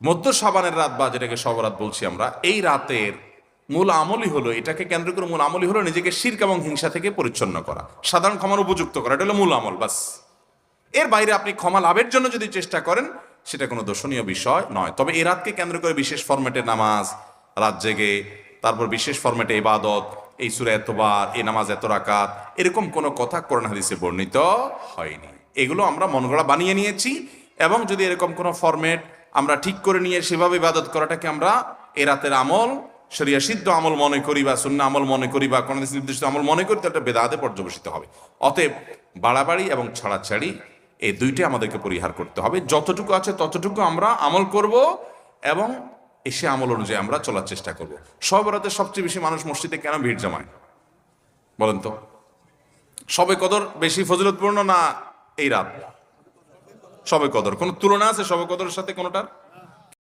মধ্য সাবানের রাত বা যেটাকে সবরাত বলছি আমরা, এই রাতের মূল আমলই হলো, এটাকে কেন্দ্র করে মূল আমলই হলো নিজেকে শির্ক এবং হিংসা থেকে পরিচ্ছন্ন করা, সাধারণ ক্ষমার উপযুক্ত করা, এটা হলো মূল আমল, বাস। এর বাইরে আপনি ক্ষমা লাভের জন্য যদি চেষ্টা করেন, সেটা কোনো দর্শনীয় বিষয় নয়। তবে এ রাতকে কেন্দ্র করে বিশেষ ফরম্যাটে নামাজ, রাত জেগে, তারপর বিশেষ ফরম্যাটে ইবাদত, এই সুরে এতবার, এই নামাজ এত রাকাত, এরকম কোনো কথা কোরআন হাদিসে বর্ণিত হয়নি। এগুলো আমরা মন গড়া বানিয়ে নিয়েছি এবং যদি এরকম কোনো ফরম্যাট আমরা ঠিক করে নিয়ে সেভাবে ইবাদত করাটাকে আমরা এ রাতের আমল, শরিয়া সিদ্ধ আমল মনে করি বা শূন্য আমল মনে করি বা কোনো নির্দিষ্ট আমল মনে করি, তাহলে বেদাতে পর্যবেসিত হবে। অতএব বাড়াবাড়ি এবং ছাড়াছাড়ি এই দুইটাই আমাদেরকে পরিহার করতে হবে। যতটুকু আছে ততটুকু আমরা আমল করব এবং এসে আমল অনুযায়ী আমরা চলার চেষ্টা করব। সব রাতে সবচেয়ে বেশি মানুষ মসজিদে কেন ভিড় জমায়? বলেন তো। সবে কদর বেশি ফজিলতপূর্ণ না এই রাত? সবে কদর। কোন তুলনা আছে সবে কদরের সাথে কোনোটার?